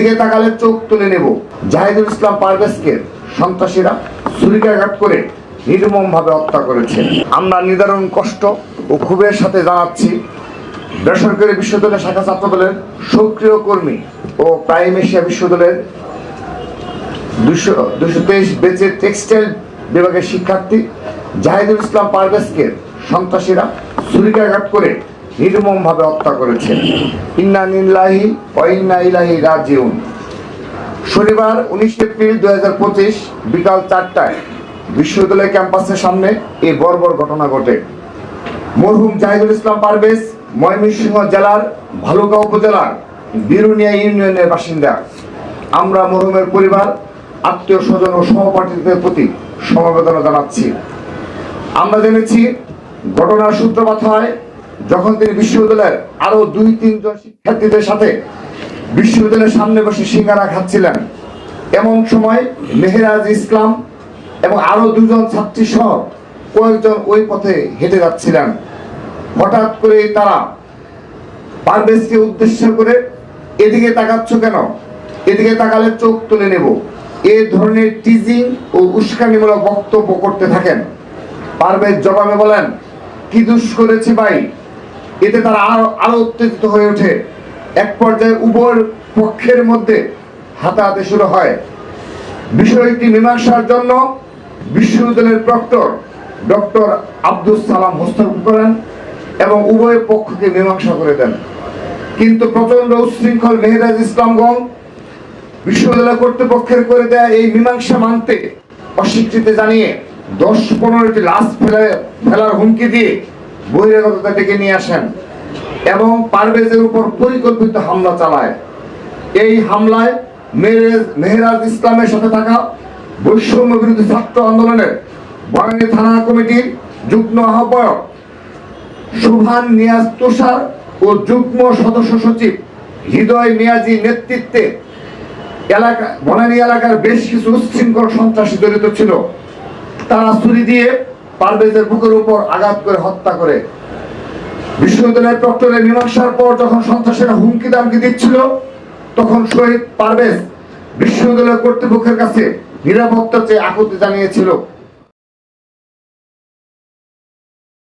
এদিকে তাকালে চোখ তুলে নেব। জাহিদুল ইসলাম পারভেজকে সন্ত্রাসীরা ছুরিকাঘাত করে নির্মম ভাবে হত্যা করেছে। আমরা নিদারুণ কষ্ট ও ক্ষোভের সাথে জানাচ্ছি, বেসরকারি বিশ্ববিদ্যালয় শাখা ছাত্র দলের সক্রিয় কর্মী ও প্রাইম এশিয়া বিশ্ববিদ্যালয়ের দুশো দুশো তেইশ বেচের টেক্সটাইল বিভাগের শিক্ষার্থী জাহিদুল ইসলাম পারভেজকে সন্ত্রাসীরা ছুরিকাঘাত করে নির্মম ভাবে হত্যা করেছেন। ইন্না নিল্লাহি ইন্না ইলাহি রাজিউন। শনিবার উনিশ এপ্রিল দুই হাজার পঁচিশ বিকাল চারটায় বিশ্ববিদ্যালয় ক্যাম্পাসের সামনে এই বর্বর ঘটনা ঘটে। মরহুম জাহিদুল ইসলাম পারভেজ, ময়মনসিংহ জেলার ভালুকা উপজেলার বিরুনিয়া ইউনিয়নের বাসিন্দা। আমরা মরহুমের পরিবার, আত্মীয় স্বজন ও সহপাঠীদের প্রতি সমবেদনা জানাচ্ছি। আমরা জেনেছি, ঘটনার সূত্রপাত হয় যখন তিনি বিশ্ববিদ্যালয়ের আরও দুই তিনজন শিক্ষার্থীদের সাথে বিশ্ববিদ্যালয়ের সামনে বসে সিঙ্গারা খাচ্ছিলেন, এমন সময় মেহেরাজ ইসলাম এবং আরও দুজন ছাত্রী সহ কয়েকজন ওই পথে হেঁটে যাচ্ছিলেন। হঠাৎ করে তারা পারভেজকে উদ্দেশ্য করে এদিকে তাকাচ্ছ কেন? এদিকে তাকালে চোখ তুলে নেব। এ ধরনের টিজিং ও উস্কানিমূলক বক্তব্য করতে থাকেন। পারভেজ জবাবে বলেন, কি দুষ করেছি ভাই এতে তারা আরও আরও উত্তেজিত হয়ে ওঠে। এক পর্যায়ে উভয় পক্ষের মধ্যে হাতাহাতি শুরু হয়। বিষয়টি মীমাংসার জন্য বিশ্ববিদ্যালয়ের প্রক্টর ডক্টর আব্দুল সালাম হস্তক্ষেপ করেন এবং উভয় পক্ষকে মীমাংসা করে দেন। কিন্তু প্রচণ্ড উচ্ছৃঙ্খল মেহরাজ ইসলামগণ বিশ্ববিদ্যালয় কর্তৃপক্ষের করে দেয়া এই মীমাংসা মানতে অস্বীকৃতি জানিয়ে দশ পনেরোটি লাশ ফেলে, ফেলার হুমকি দিয়ে বহিরাগততা ডেকে নিয়ে আসেন এবং পারভেজের উপর পরিকল্পিত হামলা চালায়। এই হামলায় মেহরাজ ইসলামের সাথে থাকা বৈষম্য বিরোধী ছাত্র আন্দোলনের বনানী থানা কমিটির যুগ্ম আহ্বায়ক সুভান নিয়াজ তুষার ও যুগ্ম সদস্য সচিব হৃদয় মিয়াজি নেতৃত্বে এলাকা বনানী এলাকার বেশ কিছু উচ্ছৃঙ্খল সন্ত্রাসী জড়িত ছিল। তারা ছুরি দিয়ে পারভেজের বুকের উপর আঘাত করে হত্যা করে। বিশ্ববিদ্যালয়ের প্রক্টরের মীমাংসার পর যখন সন্ত্রাসীরা হুমকি দামকি দিচ্ছিল, তখন শহীদ পারভেজ বিশ্ববিদ্যালয় কর্তৃপক্ষের কাছে নিরাপত্তা চেয়ে আকুতি জানিয়েছিল।